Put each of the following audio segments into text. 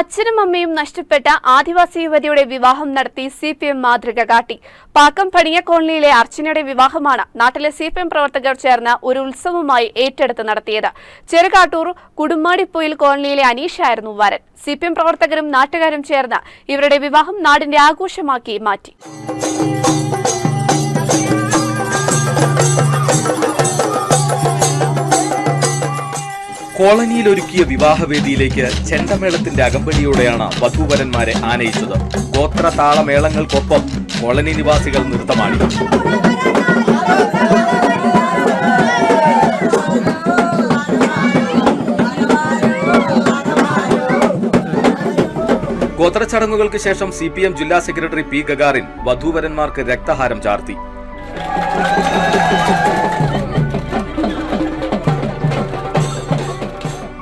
അച്ഛനും അമ്മയും നഷ്ടപ്പെട്ട ആദിവാസി യുവതിയുടെ വിവാഹം നടത്തി സി പി എം മാതൃക കാട്ടി. പാക്കം പണിയ കോളനിയിലെ അർച്ചനയുടെ വിവാഹമാണ് നാട്ടിലെ സി പി എം പ്രവർത്തകർ ചേർന്ന് ഒരു ഉത്സവമായി ഏറ്റെടുത്ത് നടത്തിയത്. ചെറുകാട്ടൂർ കുടുമ്മാടിപ്പൊയിൽ കോളനിയിലെ അനീഷായിരുന്നു വരൻ. സി പി എം പ്രവർത്തകരും നാട്ടുകാരും ചേർന്ന് ഇവരുടെ വിവാഹം നാടിന്റെ ആഘോഷമാക്കി മാറ്റി. കോളനിയിൽ ഒരുക്കിയ വിവാഹവേദിയിലേക്ക് ചെണ്ടമേളത്തിന്റെ അകമ്പടിയോടെയാണ് വധൂവരന്മാരെ ആനയിച്ചത്. ഗോത്ര താളമേളങ്ങൾക്കൊപ്പം കോളനി നിവാസികൾ നൃത്തമാടി ഗോത്രച്ചടങ്ങുകൾക്ക് ശേഷം സി പി എം ജില്ലാ സെക്രട്ടറി പി ഗഗാറിൻ വധൂവരന്മാർക്ക് രക്തഹാരം ചാർത്തി.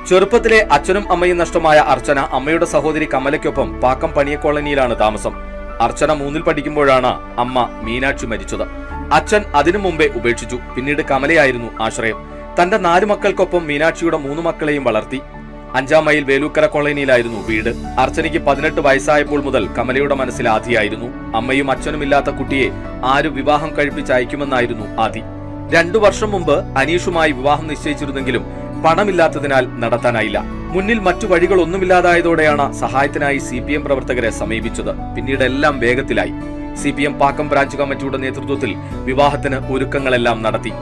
ചെറുപ്പത്തിലെ അച്ഛനും അമ്മയും നഷ്ടമായ അർച്ചന അമ്മയുടെ സഹോദരി കമലയ്ക്കൊപ്പം പാക്കം പണിയ കോളനിയിലാണ് താമസം. അർച്ചന മൂന്നിൽ പഠിക്കുമ്പോഴാണ് അമ്മ മീനാക്ഷി മരിച്ചത്. അച്ഛൻ അതിനു മുമ്പേ ഉപേക്ഷിച്ചു. പിന്നീട് കമലയായിരുന്നു ആശ്രയം. തന്റെ നാലു മക്കൾക്കൊപ്പം മീനാക്ഷിയുടെ മൂന്ന് മക്കളെയും വളർത്തി. അഞ്ചാം മൈൽ വേലൂക്കര കോളനിയിലായിരുന്നു വീട്. അർച്ചനയ്ക്ക് പതിനെട്ട് വയസ്സായപ്പോൾ മുതൽ കമലയുടെ മനസ്സിൽ ആധിയായിരുന്നു. അമ്മയും അച്ഛനും ഇല്ലാത്ത കുട്ടിയെ ആര് വിവാഹം കഴിപ്പിച്ച് അയക്കുമെന്നായിരുന്നു ആദി. രണ്ടു വർഷം മുമ്പ് അനീഷുമായി വിവാഹം നിശ്ചയിച്ചിരുന്നെങ്കിലും പണമില്ലാത്തതിനാൽ നടത്താനായില്ല. മുന്നിൽ മറ്റു വഴികളൊന്നുമില്ലാതായതോടെയാണ് സഹായത്തിനായി സി പി എം പ്രവർത്തകരെ സമീപിച്ചത്. പിന്നീട് എല്ലാം വേഗത്തിലായി. C P M Pakkam branch കമ്മിറ്റിയുടെ നേതൃത്വത്തിൽ വിവാഹത്തിന് ഒരുക്കങ്ങളെല്ലാം നടത്തി.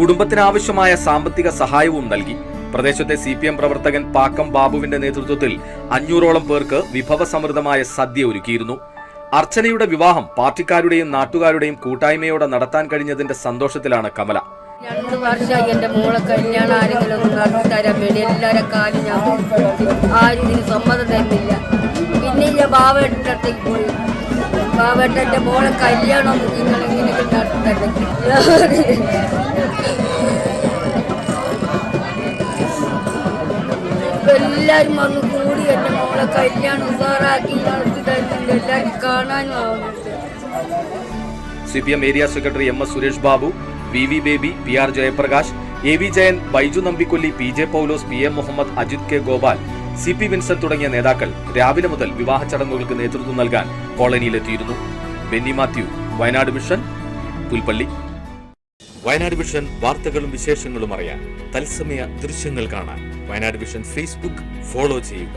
കുടുംബത്തിനാവശ്യമായ സാമ്പത്തിക സഹായവും നൽകി. പ്രദേശത്തെ സി പി എം പ്രവർത്തകൻ പാക്കം ബാബുവിന്റെ നേതൃത്വത്തിൽ അഞ്ഞൂറോളം പേർക്ക് വിഭവസമൃദ്ധമായ സദ്യ ഒരുക്കിയിരുന്നു. അർച്ചനയുടെ വിവാഹം പാർട്ടിക്കാരുടെയും നാട്ടുകാരുടെയും കൂട്ടായ്മയോടെ നടത്താൻ കഴിഞ്ഞതിന്റെ സന്തോഷത്തിലാണ് കമല. രണ്ട് വർഷമായി എന്റെ മോളെ കല്യാണം ആരെങ്കിലും നടത്തി തരാൻ വേണ്ടി എല്ലാവരെ കാര്യം ഞാൻ. ആരും ഇതിന് സമ്മതം തരുന്നില്ല. പിന്നെ ഞാൻ ബാബേട്ടന്റെ അടുത്തേക്ക് പോയി. ബാവേട്ടൻ എന്റെ മോളെ കല്യാണം നിങ്ങൾ ഇങ്ങനെ നടത്തി എല്ലാവരും വന്ന് കൂടി എന്റെ മോളെ കല്യാണം ഉസാറാക്കി C P M area secretary M S Suresh Babu V V Baby P R Jayaprakash A V Jayan Baiju Nambikolli P J Paulose P M Muhammad Ajith K Gopal C P Vincent തുടങ്ങിയ നേതാക്കൾ രാവിലെ മുതൽ വിവാഹ ചടങ്ങുകൾക്ക് നേതൃത്വം നൽകാൻ കോളനിയിലെത്തിയിരുന്നു. Benny Mathew Wayanad mission Pulpally. Wayanad mission വാർത്തകളും വിശേഷങ്ങളും അറിയാൻ തത്സമയ ദൃശ്യങ്ങൾ കാണാൻ വയനാട് മിഷൻ ഫേസ്ബുക്ക് ഫോളോ ചെയ്യുക.